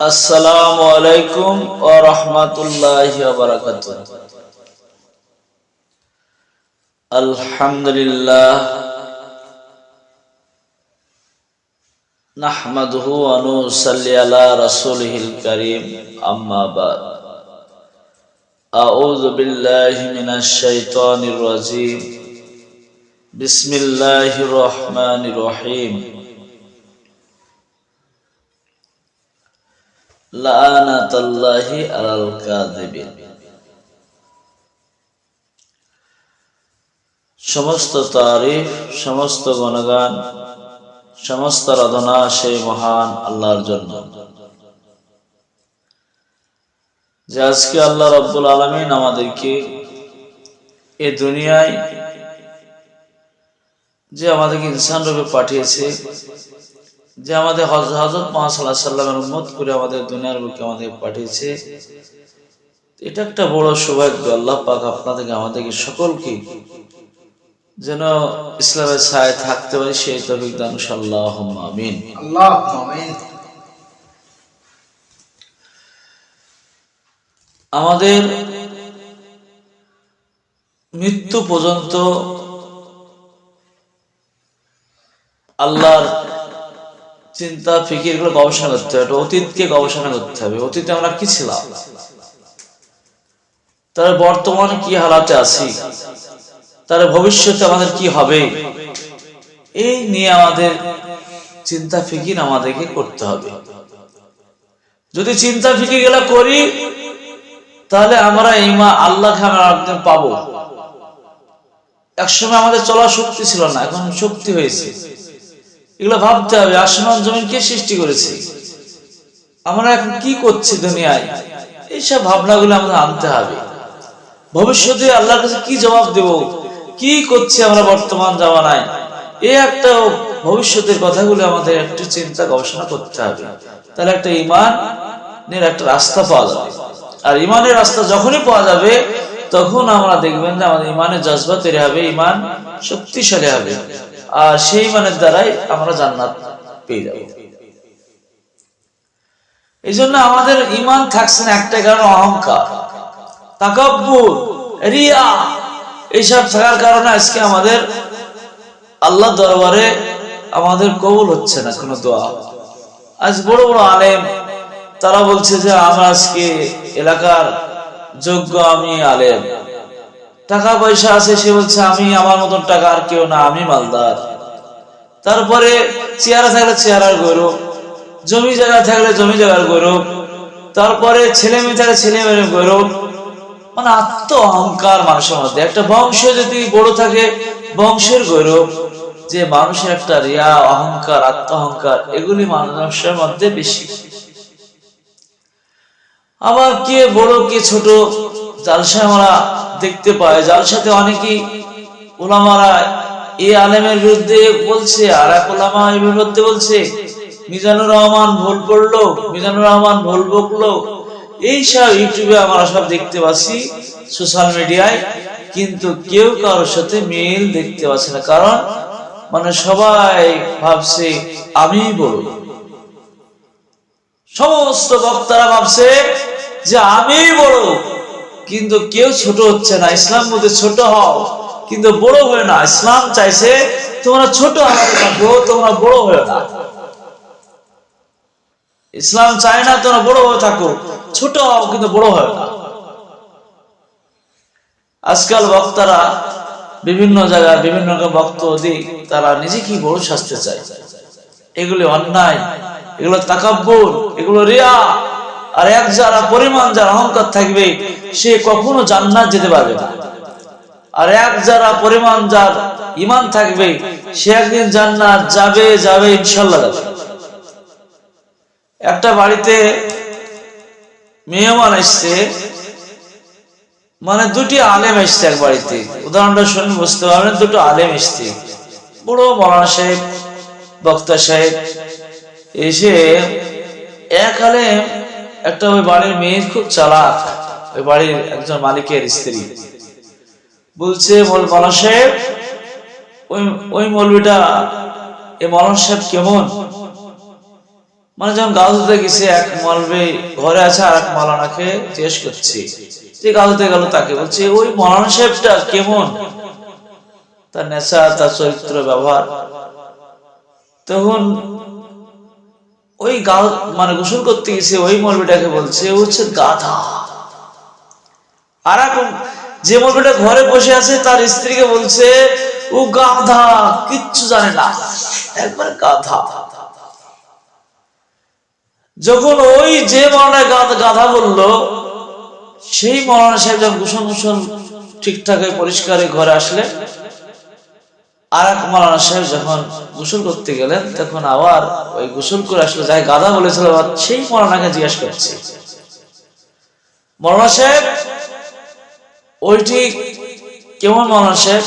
আসসালামু আলাইকুম ওয়া রাহমাতুল্লাহি ওয়া বারাকাতুহু আলহামদুলিল্লাহ নাহমাদুহু ওয়া নুসাল্লি আলা রাসূলিহিল কারীম আম্মা বাদ আউযু বিল্লাহি মিনাশ শাইতানির রাজীম বিসমিল্লাহির রহমানির রহিম সমস্ত তারিফ, সমস্ত গণগান, সমস্ত আরাধনা সেই মহান আল্লাহর জন্য। যে আজকে আল্লাহ রব্বুল আলমিন আমাদেরকে এ দুনিয়ায় যে আমাদেরকে ইনসান রূপে পাঠিয়েছে যে আমাদের হজরত মহাসাল্লাহ সাল্লামের উন্মত করে আমাদের দুনিয়ার বুকে আমাদের পাঠিয়েছে। এটা একটা বড় সৌভাগ্য। আল্লাহ পাক আপনাদেরকে আমাদেরকে সকলকে যেন ইসলামের ছায় থাকতে পারি সেই তফিক দান সাল্লাহ আমিন। আল্লাহ আমিন। আমাদের মৃত্যু পর্যন্ত আল্লাহর চিন্তা, ফিকিরগুলো গবেষণা করতে হবে অতীতকে গবেষণা করতে হবে। অতীতে আমরা কি ছিলাম? তার বর্তমানে কি হালাতে আছি? তার ভবিষ্যতে আমাদের কি হবে? এই নিয়ে আমাদের চিন্তা, ফিকির আমাদেরকে করতে হবে। যদি চিন্তা, ফিকিরগুলা করি, তাহলে আমরা এই মা আল্লাহকে আমরা একদিন পাবো। একসময় আমাদের চলার শক্তি ছিল না, এখন শক্তি হয়েছে। এগুলো ভাবতে হবে, আসমান জমিন কে সৃষ্টি করেছে? আমরা এখন কি করছি দুনিয়ায়? এইসব ভাবনাগুলো আমাদের আনতে হবে। ভবিষ্যতে আল্লাহর কাছে কি জবাব দেব? কি করছি আমরা বর্তমান জামানায়? এই একটা ভবিষ্যতের কথাগুলো আমাদের একটু চিন্তা, গবেষণা করতে হবে। তাহলে একটা ইমানের একটা রাস্তা পাওয়া যাবে। আর ইমানের রাস্তা যখনই পাওয়া যাবে, তখন আমরা দেখবেন যে আমাদের ইমানের জজবা তৈরি হবে, ইমান শক্তিশালী হবে। সেই ইমানের দ্বারাই আমরা জান্নাত পেয়ে যাব। এই জন্য আমাদের ইমান থাকছে না একটা কারণ অহংকার, তাকাব্বুর, রিয়া, এইসব থাকার কারণে আজকে আমাদের আল্লাহ দরবারে আমাদের কবুল হচ্ছে না কোনো দোয়া। আজ বড় বড় আলেম, তারা বলছে যে আমরা আজকে এলাকার যোগ্য আমি আলেম। টাকা পয়সা আছে, সে বলছে, আমি আমার মতন টাকা আর কেউ না, আমি মালদার। তারপরে চেয়ারা থাকলে চেয়ারার গৌরব জমি জায়গা থাকলে জমি জায়গার গৌরব তারপরে ছেলে মেয়ে থাকলে ছেলে মেয়ের গৌরব মানে আত্ম অহংকার মানুষের মধ্যে। একটা বংশ যদি বড় থাকে, বংশের গৌরব যে মানুষের একটা রিয়া, অহংকার আত্ম অহংকার এগুলি মানুষের মধ্যে বেশি। আবার কে বড়, কে ছোট জালসা আমরা দেখতে পাই। জালসাতে অনেকেই ওলামারা আলেমের বিরুদ্ধে বলছে, আর এক ওলামা বিরুদ্ধে বলছে, মিজানুর রহমান ভুল করল, মিজানুর রহমান ভুল বকলো। ইউটিউবে আমরা সব দেখতে পাচ্ছি সোশ্যাল মিডিয়ায়, কিন্তু কেউ কারোর সাথে মিল দেখতে পাচ্ছে না। কারণ মানে সবাই ভাবছে আমি বড় সমস্ত বক্তারা ভাবছে যে আমি বড় কিন্তু কেউ ছোট হচ্ছে না, ইসলাম মধ্যে ছোট হও। কিন্তু বড় হয়ে না, ইসলাম চাইছে তোমরা ছোট আমাদের থাকো, তোমরা বড় হয়ে না। ইসলাম চায় না তোমরা বড় হয়ে থাকো, ছোট হও কিন্তু বড় হয় না। আজকাল বক্তারা বিভিন্ন জায়গায় বিভিন্ন বক্তব্য দিই তারা নিজে কি বড় শাস্তে চায়। এগুলি অন্যায়, এগুলো তাকাব্বুর এগুলো রিয়া। আর এক যারা পরিমাণ যার অহংকার থাকবে সে কখনো জান্নাত যেতে পারবে না। আর এক যারা পরিমাণ যার ইমান থাকবে, সে একদিন জান্নাত যাবে যাবে ইনশাল্লাহ। যাবে একটা বাড়িতে মেহমান এসছে মানে দুটি আলেম এসছে এক বাড়িতে। উদাহরণটা শুনে বুঝতে পারবেন, দুটো আলেম এসছে। বড় মৌলানা সাহেব, বক্তা সাহেব, এসে এক আলেম একটা ওই বাড়ির মেয়ে খুব চালাক। ওই বাড়ির একজন মালিকের স্ত্রী। বলছে মৌলানা সাহেব, ওই ওই মৌলবিটা, এ মৌলানা সাহেব কেমন? মানে যখন গাছ ধুতে গেছে, এক মলবে ঘরে আছে আর এক মালানাকে জিজ্ঞেস করছি। যে গাছ ধুতে গেল তাকে, বলছে, ওই মলানা সাহেবটা কেমন? তার নেশা, তার চরিত্র, ব্যবহার। তখন ওই গা মানে গোসল করতে গেছে, ওই মলবিটাকে বলছে হচ্ছে গাধা। আর এক যে মলবিটা ঘরে বসে আছে, তার স্ত্রীকে বলছে, ও গাধা, কিচ্ছু জানে না। একবার গাধা। যখন ওই যে মরণা গাধা বলল, সেই মৌলানা সাহেব যখন গোসল গোসল ঠিকঠাক পরিষ্কার ঘরে আসলে আর এক মৌলানা সাহেব যখন গোসল করতে গেলেন, তখন আবার ওই গোসল করে আসলে, যাই গাধা বলেছিল সেই মৌলানাকে জিজ্ঞেস করছে। মৌলানা সাহেব ওইটি কেমন মানুষের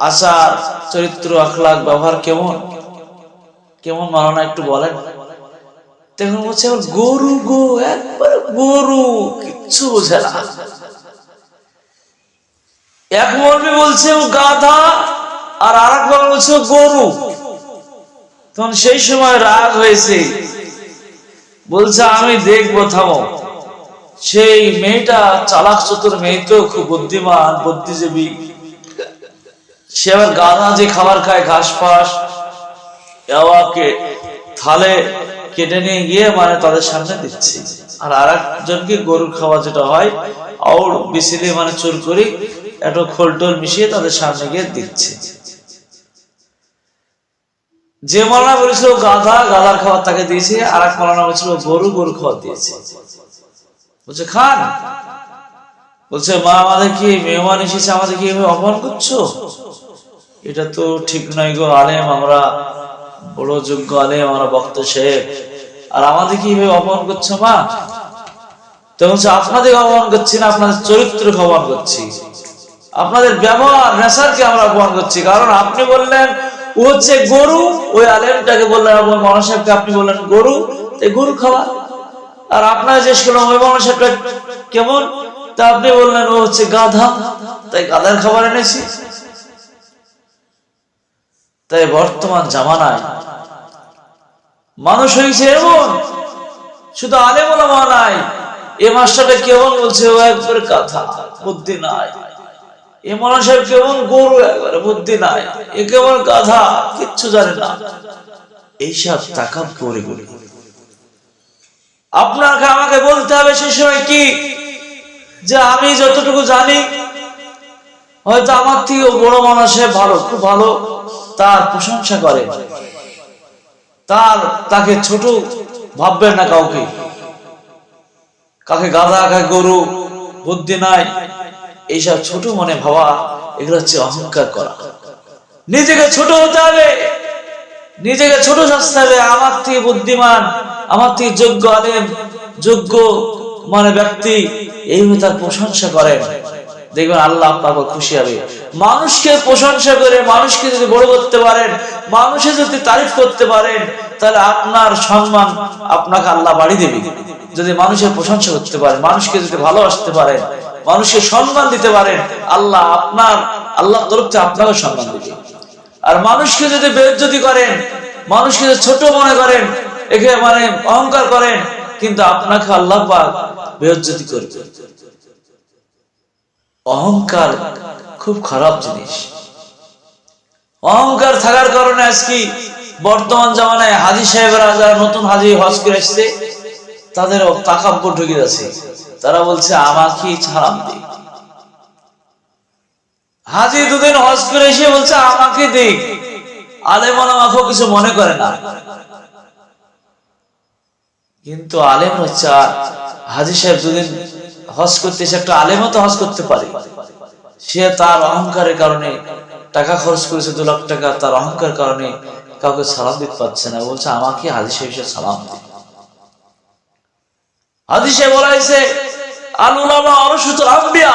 আচার, চরিত্র আখলাক ব্যবহার কেমন? কেমন মারানা একটু বলেন। তখন বলছে গরু গো, একবার গরু, কিচ্ছু বোঝে না। এক মর্মে বলছে, ও গাধা, আর আর এক মর্মে বলছে গরু। তখন সেই সময় রাগ হয়েছে। বলছে, আমি দেখব, থামো। সেই মেয়েটা চালাক চতুর মেয়ে খুব বুদ্ধিমান, বুদ্ধিজীবী। সে আবার গাধা যে খাবার খায় ঘাস ফাস থালে কেটে নিয়ে গিয়ে মানে তাদের সামনে দিচ্ছি। আর আর একজনকে গরুর খাওয়া যেটা হয় আর বিছিয়ে মানে চুর করি একটু খোল টোল মিশিয়ে তাদের সামনে গিয়ে দিচ্ছে। যে মলানা বলেছিল গাধা, গাধার খাবার তাকে দিয়েছে আর এক মলানা বলেছিল গরু গরু খাবার দিয়েছে। বলছে, খান। বলছে, মা, আমাদের কি মেহমান এসেছে? আমাদের কি এভাবে অপমান করছ? এটা তো ঠিক নয় গো আলেম, আমরা বড় যোগ্য আলেম, আমরা বক্ত সাহেব আর আমাদের কি অপমান করছ, মা? তখন হচ্ছে আপনাদের অপমান করছি না, আপনাদের চরিত্র অপমান করছি। আপনাদের ব্যবহার, নেশারকে আমরা অপমান করছি। কারণ আপনি বললেন, ও হচ্ছে গরু, ওই আলেমটাকে বললেন মহাসাহেবকে আপনি বললেন গরু গরু খাওয়া আর আপনার জিজ্ঞেস করলাম ওই মহাসাহেবটা কেমন? তা আপনি বললেন, ও হচ্ছে গাধা। তাই গাধার খাবার এনেছি। তাই বর্তমান জামানায় মানুষ হয়েছে এমন, শুধু আলেম ওলামা নাই। এ মাস্টারটা কেমন বলছে, ও একবার কথা বুদ্ধি নাই। এ সাহেব কেমন গরু, একবারে বুদ্ধি নাই। এ কেমন গাধা, কিচ্ছু জানে না। এইসব টাকা পরে গড়ে আপনাকে আমাকে বলতে হবে সে সময় কি? যে আমি যতটুকু জানি, হয়তো আমার থেকেও বড় মানুষ ভালো, খুব ভালো, তার প্রশংসা করে। তার, তাকে ছোট ভাববেন না কাউকে। কাকে গাধা, কাকে গরু, বুদ্ধি নাই, এইসব ছোট মনে ভাবা, এগুলো হচ্ছে অহংকার করা। নিজেকে ছোট হতে হবে। নিজেকে ছোট সাজতে হবে আমার থেকে বুদ্ধিমান, আমার থেকে যোগ্য আলেম, যোগ্য মানে ব্যক্তি এইভাবে তার প্রশংসা করেন দেখবেন আল্লাহ আপনাকে খুশি হবে। মানুষকে প্রশংসা করে মানুষকে যদি বড় করতে পারেন মানুষের যদি তারিফ করতে পারেন, তাহলে আপনার সম্মান আপনাকে আল্লাহ বাড়ি দেবে। যদি মানুষের প্রশংসা করতে পারেন, মানুষকে যদি ভালোবাসতে পারেন, মানুষকে সম্মান দিতে পারেন, আল্লাহ আপনার আল্লাহ তরফ থেকে আপনাকে সম্মান দিবে। আর মানুষকে যদি বেজ্জতি করেন, মানুষকে যদি ছোট মনে করেন একে মানে অহংকার করেন, কিন্তু আপনাকে আল্লাহ পাক বেজ্জতি করবে। অহংকার খুব খারাপ জিনিস। অহংকার থাকার কারণে আজকে বর্তমান জামানায় হাজি সাহেবরা যারা নতুন হাজি হজ করে আসছে তাদের তাকাব্য ঢুকে যাচ্ছে তারা বলছে, আমাকে ছাড়াম দিই হাজি দুদিন হজ করে এসে বলছে, আমাকে দিক। আলেম আমাকেও কিছু মনে করে না। কিন্তু আলেম হচ্ছে হাজি সাহেব দুদিন হজ করতে এসে একটা আলেমও তো হজ করতে পারে। সে তার অহংকারের কারণে টাকা খরচ করেছে, দু লাখ টাকা, তার অহংকার কারণে কাউকে সালাম দিতে পারছে না। বলছে, আমাকে হাজি সাহেব সালাম দিন হাজি সাহেব বলা হয়েছে আলুলামা অনুসূত আম্বিয়া।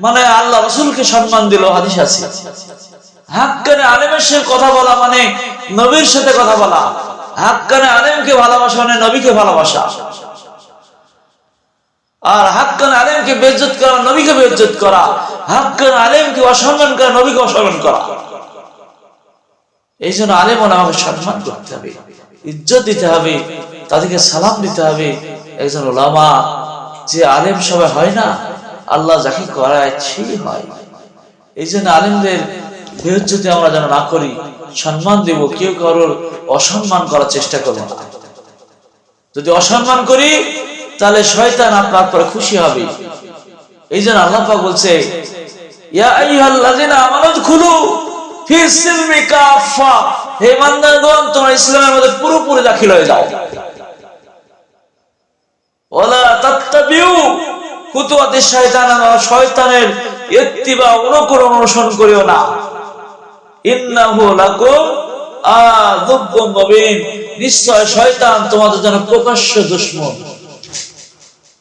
মানে আল্লাহ রসুলকে সম্মান দিল, হাদিস আছে। হাক্কানে আলেমের সাথে কথা বলা মানে নবীর সাথে কথা বলা। হাক্কানে আলেমকে ভালোবাসা মানে নবীকে ভালোবাসা। আর হাক্কান আলেমকে বেজ্জত করা, নবীকে বেজ্জত করা। হাক্কান আলেমকে অসম্মান করা, নবীকে অসম্মান করা। এই জন্য আলেম আমাকে সম্মান করতে হবে। ইজ্জত দিতে হবে, তাদেরকে সালাম দিতে হবে। একজন ওলামা, যে আলেম সবাই হয় না আল্লাহ যাকে করায় সেই হয়। এই জন্য আলেমদের বেহজ্জতি আমরা যেন না করি, সম্মান দেব, কেউ কারোর অসম্মান করার চেষ্টা করব না। যদি অসম্মান করি, তাহলে শয়তান আপনার পরে খুশি হবে। এই জন্য আল্লাহ বলছে পুরোপুরি দাখিল হয়ে যাও। খুতুওয়াতি শয়তান শয়তানের অনুকরণ অনুসরণ করিও না। নিশ্চয় শয়তান তোমাদের প্রকাশ্য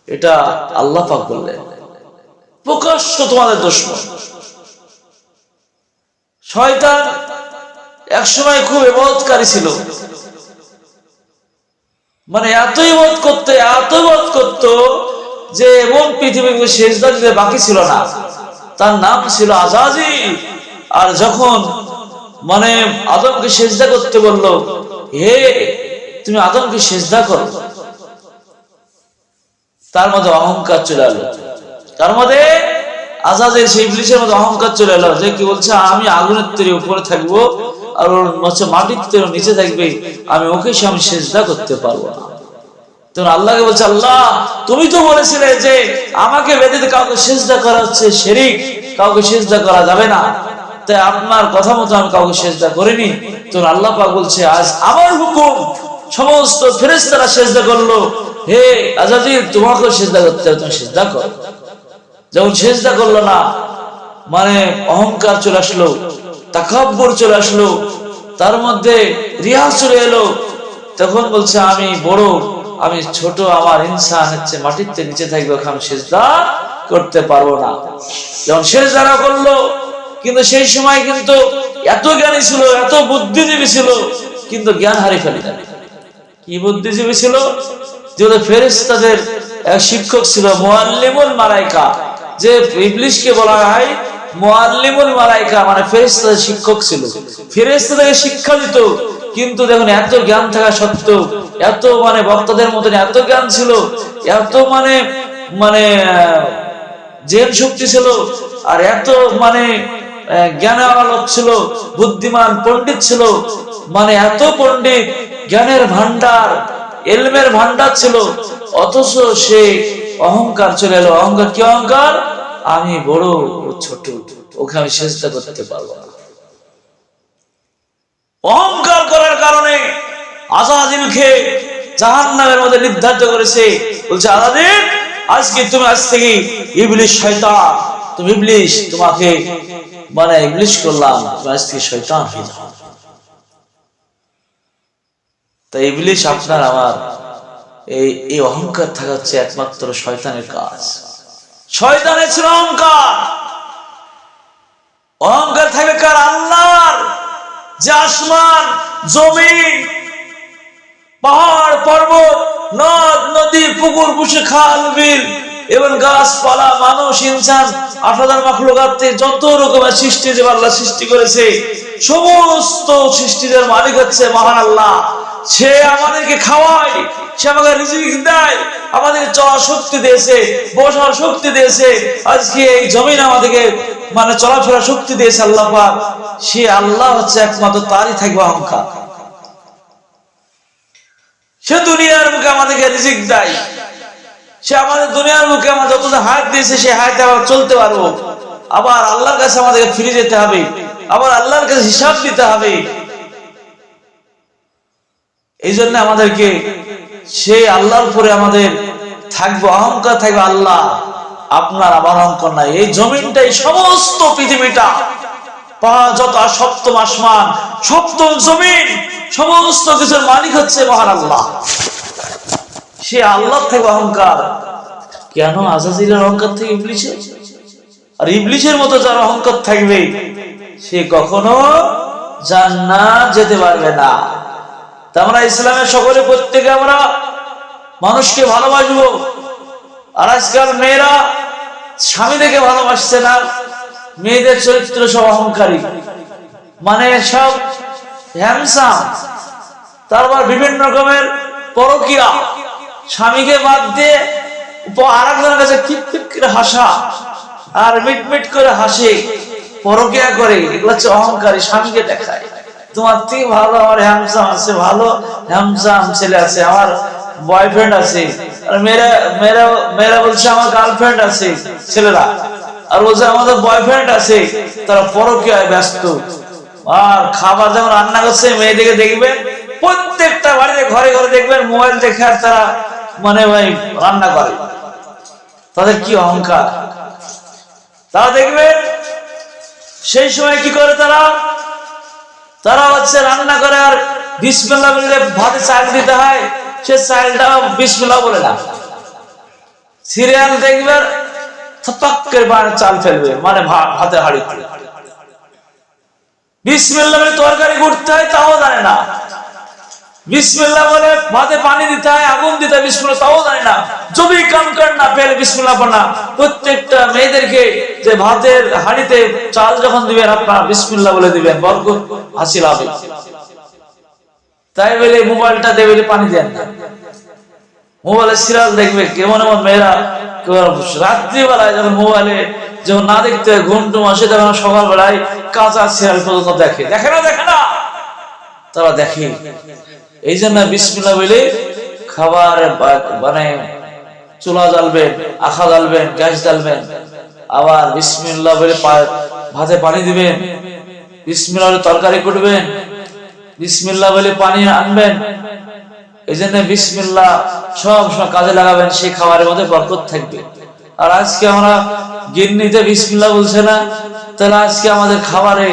এটা আল্লাহ পাক বললেন। প্রকাশ্য তোমাদের শয়তান একসময় খুব এবাদতকারী ছিল। মানে এতই বোধ করতে, এত বোধ করত যে এমন পৃথিবীকে শেষদা দিতে বাকি ছিল না, তার নাম ছিল আজাজি। আর যখন মানে আদমকে সেজদা করতে বলল, হে, তুমি আদমকে সেজদা করো। তার মধ্যে অহংকার চলে এলো। তার মধ্যে আজাদের সেই ইবলিশের মধ্যে অহংকার চলে এলো যে কি বলছে, আমি আগুনের তৈরি উপরে থাকব আর ওর হচ্ছে মাটির তৈরি নিচে থাকবে, আমি ওকে সে আমি সেজদা করতে পারব না। তখন আল্লাহকে বলছে, আল্লাহ, তুমি তো বলেছিলে যে আমাকে বেদিতে কাউকে সেজদা করা হচ্ছে, শেরিক কাউকে সেজদা করা যাবে না। তাই আপনার কথা মতো আমি কাউকে সেজদা করিনি। তখন আল্লাহ পাক বলছে, আজ আমার হুকুম, সমস্ত ফেরেস্তারা সেজদা করল। হে আজাদির তোমাকেও সেজদা করতে হবে, তুমি সেজদা কর। যখন সেজদা করল না মানে অহংকার চলে আসলো, তাকাব্বর চলে আসলো, তার মধ্যে রিয়াজ চলে এলো। তখন বলছে, আমি বড় আমি ছোট, আমার ইনসান হচ্ছে মাটিতে নিচে থাকবে ওখানে সেজদা করতে পারব না। যখন সেজদারা করল, কিন্তু সেই সময় কিন্তু এত জ্ঞানী ছিল, এত বুদ্ধিজীবী ছিল, কিন্তু জ্ঞান হারিয়ে ফেলে কি বুদ্ধিজীবী ছিল? যেহেতু ফেরেস্তাদের এক শিক্ষক ছিল মোয়াল্লিমুল মালাইকা। যে ইবলিশকে বলা হয় মোয়াল্লিমুল মালাইকা মানে ফেরেস্তাদের শিক্ষক ছিল। ফেরেস্তাদেরকে শিক্ষা দিত কিন্তু দেখুন, এত জ্ঞান থাকা সত্ত্বেও, এত মানে বক্তাদের মতন এত জ্ঞান ছিল, এত মানে মানে জেন শক্তি ছিল, আর এত মানে জ্ঞানের লোক ছিল, বুদ্ধিমান পণ্ডিত ছিল মানে এত পণ্ডিত, জ্ঞানের ভান্ডার এলমের ভান্ডার ছিল, অথচ সে অহংকার চলে এলো। অহংকার কি অহংকার? আমি বড় ছোট, ওকে আমি চেষ্টা করতে পারব না। অহংকার করার কারণে আজাদিলকে জাহান নামের মধ্যে নির্ধারিত করেছে। বলছে আজাদিল আজকে তুমি আজ থেকে ইবলিশ শয়তান, তুমি ইবলিশ তোমাকে মানে ইবলিশ করলাম, তুমি আজ থেকে শয়তান তাই ইবলিশ আপনার আমার এই এই অহংকার থাকা হচ্ছে একমাত্র শয়তানের কাজ। শয়তানের ছিল অহংকার। অহংকার থাকবে কার? আল্লাহর। যে আসমান, জমিন, পাহাড়, পর্বত, নদ, নদী, পুকুর পুষে খাল, বিল, এবং গাছপালা, মানুষ, ইনসান আট হাজার যত রকমের সৃষ্টি যে আল্লাহ সৃষ্টি করেছে, সমস্ত সৃষ্টিদের মালিক হচ্ছে মহান আল্লাহ। সে আমাদেরকে খাওয়ায়, সে আমাকে রিজিক দেয়, আমাদেরকে চলার শক্তি দিয়েছে, বসার শক্তি দিয়েছে। আজকে এই জমিন আমাদেরকে মানে চলাফেরা শক্তি দিয়েছে আল্লাহ সে আল্লাহ হচ্ছে একমাত্র তারই থাকবে অহংকার। সে দুনিয়ার মুখে আমাদেরকে রিজিক দেয়। সে আমাদের দুনিয়ার মুখে আমার যত হাত দিয়েছে, সে হাতে আবার চলতে পারব। আবার আল্লাহর কাছে আমাদেরকে ফিরে যেতে হবে। আবার আল্লাহর কাছে হিসাব দিতে হবে। এই জন্য আমাদেরকে সেই আল্লাহর উপরে আমাদের থাকবে অহংকার, থাকবে আল্লাহ। আপনার আমার অহংকার নাই। এই জমিনটা এই সমস্ত পৃথিবীটা সে আল্লাহ অহংকার। কেন অহংকার থেকে আর ইবলিশের মতো যার অহংকার থাকবে, সে কখনো জান্নাত যেতে পারবে না। আমরা ইসলামের সকলে প্রত্যেকে আমরা মানুষকে ভালোবাসবো। আর আজকাল মেয়েরা স্বামী থেকে ভালোবাসছে না, মেয়েদের চরিত্র সব অহংকারী। মানে সব হ্যামসাম তারপর বিভিন্ন রকমের পরকিয়া। স্বামীকে বাদ দিয়ে আর একজনের কাছে টিপ করে হাসা। আর মিট মিট করে হাসে, পরকিয়া করে। এগুলো হচ্ছে অহংকারী স্বামীকে দেখায়। তোমার থেকে ভালো, আমার হ্যামসাম আছে, ভালো হ্যামসাম ছেলে আছে, আমার বয়ফ্রেন্ড আছে। আর মেয়েরা মেয়েরা মেয়েরা বলছে আমার গার্লফ্রেন্ড আছে, ছেলেরা। আর বলছে আমাদের বয়ফ্রেন্ড আছে, তারা পরকিয়ায় ব্যস্ত। আর খাবার যখন রান্না করছে মেয়েদিকে দেখবেন প্রত্যেকটা বাড়িতে ঘরে ঘরে দেখবেন মোবাইল দেখে আর তারা মানে ভাই রান্না করে। তাদের কি অহংকার? তারা দেখবেন সেই সময় কি করে তারা তারা হচ্ছে রান্না করে আর বিসমিল্লাহ বলে ভাতে চাল দিতে হয়, সে চালটা বিসমিল্লাহ বলে না। সিরিয়াল দেখবে থপাক বার চাল ফেলবে মানে ভাতে হাড়ি হাড়িতে। বিসমিল্লাহ বলে তরকারি করতে হয়, তাও জানে না। বিসমিল্লাহ বলে ভাতে পানি দিতে হয়, আগুন দিতে হয় তাও জানে না। না, পেলে প্রত্যেকটা মেয়েদেরকে যে ভাতের হাড়িতে চাল যখন দিবেন, আপনার বলে দিবেন হাসিল হবে। তাই বলে মোবাইলটা দেবে পানি দেন না। মোবাইলে দেখবে, কেমন এমন মেয়েরা রাত্রিবেলায় যখন মোবাইলে যখন না দেখতে ঘুম টুম আসে, তখন সকালবেলায় কাঁচা সিরিয়াল পর্যন্ত দেখে। দেখে না দেখে না? তারা দেখে। এই জন্য বিসমিল্লা বলে খাবার মানে চুলা জ্বালবেন, আখা জ্বালবেন, গ্যাস জ্বালবেন। আবার বিসমিল্লা বলে ভাতে পানি দিবেন। বিসমিল্লা বলে তরকারি করবেন বিসমিল্লা বলে পানি আনবেন। এই জন্য বিসমিল্লা সব সময় কাজে লাগাবেন, সেই খাবারের মধ্যে বরকত থাকবে। আর আজকে আমরা গিন্নিতে বিসমিল্লা বলছে না, তাহলে আজকে আমাদের খাবারে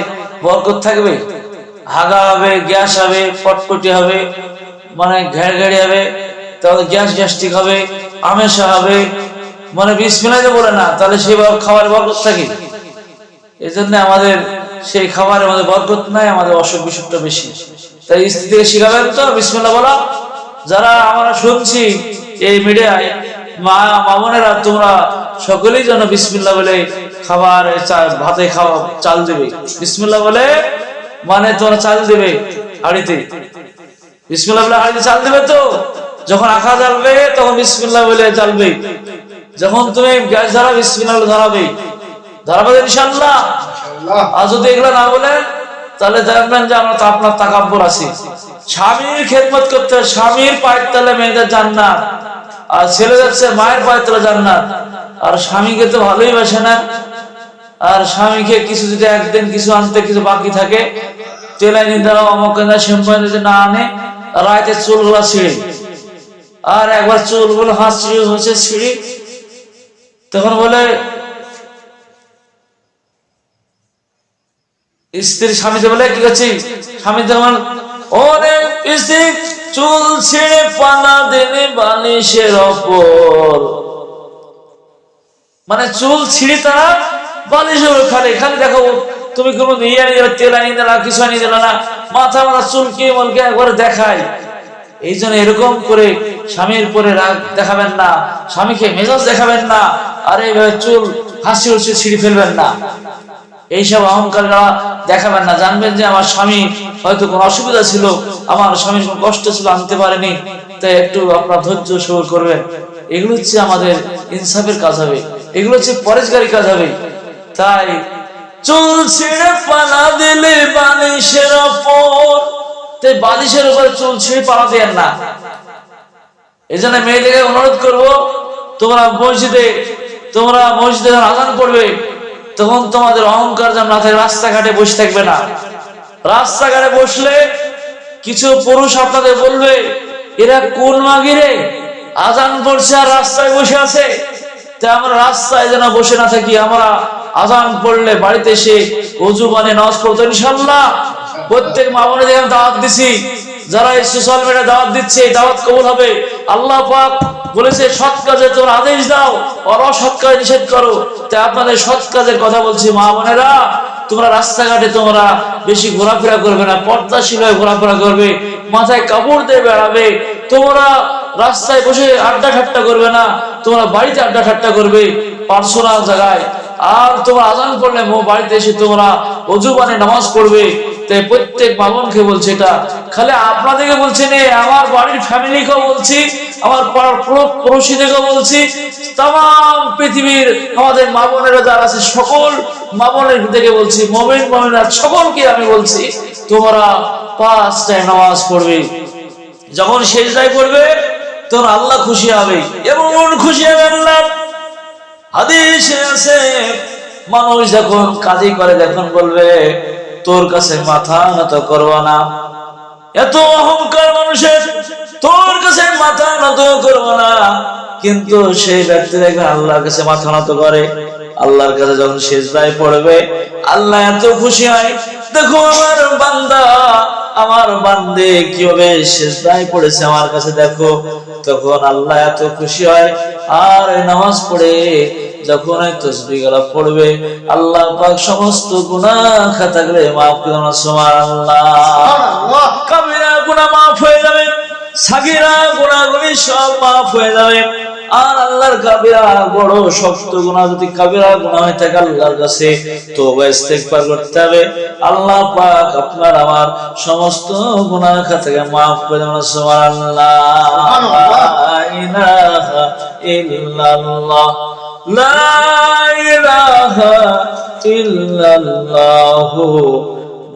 বরকত থাকবে? হাগা হবে, গ্যাস হবে, পটপটি হবে মানে ঘেড় ঘেড়ে হবে তাহলে গ্যাস গ্যাস্ট্রিক হবে, আমেশা হবে মানে বিসমিল্লাতে বলে না, তাহলে সেই খাবারে বরকত থাকে। এই জন্য আমাদের সেই খাবারের মধ্যে বরকত নাই, আমাদের অসুখ বিসুখটা বেশি। তাই স্ত্রী থেকে শিখাবেন তো বিসমিল্লা বলা। যারা আমরা শুনছি এই মিডিয়ায়, মা মামনেরা তোমরা সকলেই যেন বিসমিল্লা বলে খাবার ভাতে খাওয়া চাল দেবে। বিসমিল্লা বলে মানে তোমরা চাল দেবে। হাড়িতে বিসমিল্লা বলে হাড়িতে চাল দেবে তো? যখন আখা জ্বালবে তখন বিসমিল্লা বলে জ্বালবে। যখন তুমি গ্যাস ধরা বিসমিল্লা বলে ধরাবে। ধরাবে ইনশাল্লাহ আর যদি এগুলো না বলে তাহলে দেখবেন যে আমরা তো আপনার তাকাব্বর আছি। স্বামীর খেদমত করতে স্বামীর পায়ের তলে মেয়েদের জান্নাত। আর ছেলে যাচ্ছে মায়ের পায়ের তলে জান্নাত। আর স্বামীকে তো ভালোই বাসে না। আর স্বামীকে কিছু যদি একদিন কিছু আনতে কিছু বাকি থাকে, তেলাই নিতে অমুক শ্যাম্পু যদি না আনে রাতে চুলগুলা ছিঁড়ে। আর একবার চুলগুলো হাত ছিঁড়ে হয়েছে, ছিঁড়ি। তখন বলে, স্ত্রী স্বামীতে বলে, কি করছি স্বামী তখন অনেক স্ত্রী চুল ছিঁড়ে পানা দেনে বালিশের অপর মানে চুল ছিঁড়ে তারা বালিশের দেখো, তুমি কোনো ইয়ে তেল কিছু না, মাথা মাথা চুল কে বলকে একবারে এই এরকম করে স্বামীর পরে রাগ দেখাবেন না, স্বামীকে মেজাজ দেখাবেন না, আর এইভাবে চুল হাসি ছিঁড়ে ফেলবেন না। এইসব অহংকার দেখাবেন না, জানবেন যে আমার স্বামী হয়তো কোনো অসুবিধা ছিল, আমার স্বামীর কোনো কষ্ট ছিল, আনতে পারেনি, তাই একটু আপনার ধৈর্য সবর করবেন। এগুলো হচ্ছে আমাদের ইনসাফের কাজ হবে, এগুলো হচ্ছে পরেশগারি কাজ হবে। তাই চুল ছিঁড়ে পালা দিলে বালিশের ওপর। তাই বালিশের উপরে চুল ছিঁড়ে পালা দেন না। এই জন্য মেয়েদেরকে অনুরোধ করব, তোমরা মসজিদে তোমরা মসজিদে আজান পড়বে, তখন তোমাদের অহংকার যেন থাকে রাস্তাঘাটে বসে থাকবে না। রাস্তাঘাটে বসলে কিছু পুরুষ আপনাদের বলবে, এরা কোন মাগিরে? আজান পড়ছে আর রাস্তায় বসে আছে? আমরা রাস্তায় যেন বসে না থাকি, আমরা আজান পড়লে বাড়িতে এসে অজু মানে নামাজ পড়তো। ইনশাল্লাহ প্রত্যেক মা বোনেদের আমি দাওয়াত দিছি। যারা এই সোশ্যাল মিডিয়া দাওয়াত দিচ্ছে দাওয়াত কবুল হবে। আল্লাহ পাক বলেছে, সৎ কাজে তোমরা আদেশ দাও, আর অসৎ কাজে নিষেধ করো। তাই আপনাদের সৎ কাজের কথা বলছি মা বোনেরা, তোমরা রাস্তাঘাটে তোমরা বেশি ঘোরাফেরা করবে না, পর্দাশীল হয়ে ঘোরাফেরা করবে, মাথায় কাপড় দিয়ে বেড়াবে। তোমরা রাস্তায় বসে আড্ডা ঠাট্টা করবে না, তোমরা বাড়িতে আড্ডা ঠাট্টা করবে পার্সোনাল জায়গায়। আর তোমরা আজান মো বাড়িতে এসে তোমরা অজু বানে নামাজ পড়বে। তাই প্রত্যেক বামনকে বলছে এটা। খালি আপনাদেরকে বলছি নে, আমার বাড়ির ফ্যামিলিকেও বলছি, আমার পুরো- বলছি তাম পৃথিবীর আমাদের মা বোনেরা যারা আছে, সকল মা বোনের থেকে বলছি, মমিন মমিনা সকলকে আমি বলছি, তোমরা পাঁচ টাইম নামাজ পড়বে। যখন শেষ দায় পড়বে তখন আল্লাহ খুশি হবে। এমন খুশি হবে আল্লাহ। হাদিসে আছে, মানুষ যখন কাজই করে যখন বলবে, তোর কাছে মাথা নত করব না। এত অহংকার মানুষের, তোর কাছে মাথা নত করব না। কিন্তু সেই ব্যক্তি দেখবে আল্লাহর কাছে মাথা নত করে। আল্লাহর কাছে যখন শেষদায় পড়বে আল্লাহ এত খুশি হয়। দেখো আমার বান্দা আমার বান্দে কীভাবে শেষদায় পড়েছে আমার কাছে দেখো। তখন আল্লাহ এত খুশি হয়। আর নামাজ পড়ে যখন এই তসবি গলা পড়বে আল্লাহ পাক সমস্ত গুনাহ খাতাগুলো মাফ করে দেন সুবহানাল্লাহ। সুবহানাল্লাহ। কাবিরা গুনাহ মাফ হয়ে যাবে। সাগিরা গুনাহগুলি সব মাফ হয়ে যাবে। আর আল্লাহর কাবিরা বড় শক্ত গুনাহ যদি কাবিরা গুনাহ হয়ে থাকে আল্লাহর কাছে তওবা, ইস্তেগফার করতে হবে। আল্লাহ পাক আপনার আমার সমস্ত গুনাহ খাতাকে মাফ করে দেন সুবহানাল্লাহ। ইল্লাল্লাহ। লা ইলাহা ইল্লাল্লাহ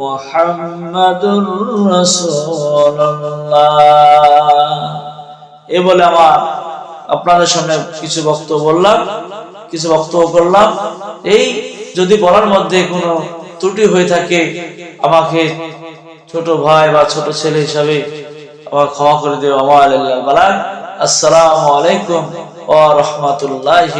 মুহাম্মাদুর রাসূলুল্লাহ। এ বলে আমার আপনাদের সামনে কিছু বক্তব্য বললাম, কিছু বক্তব্য করলাম। এই যদি বলার মধ্যে কোনো ত্রুটি হয়ে থাকে, আমাকে ছোট ভাই বা ছোট ছেলে হিসাবে আমার ক্ষমা করে দেবে আমার আসসালামু আলাইকুম ওয়া রাহমাতুল্লাহি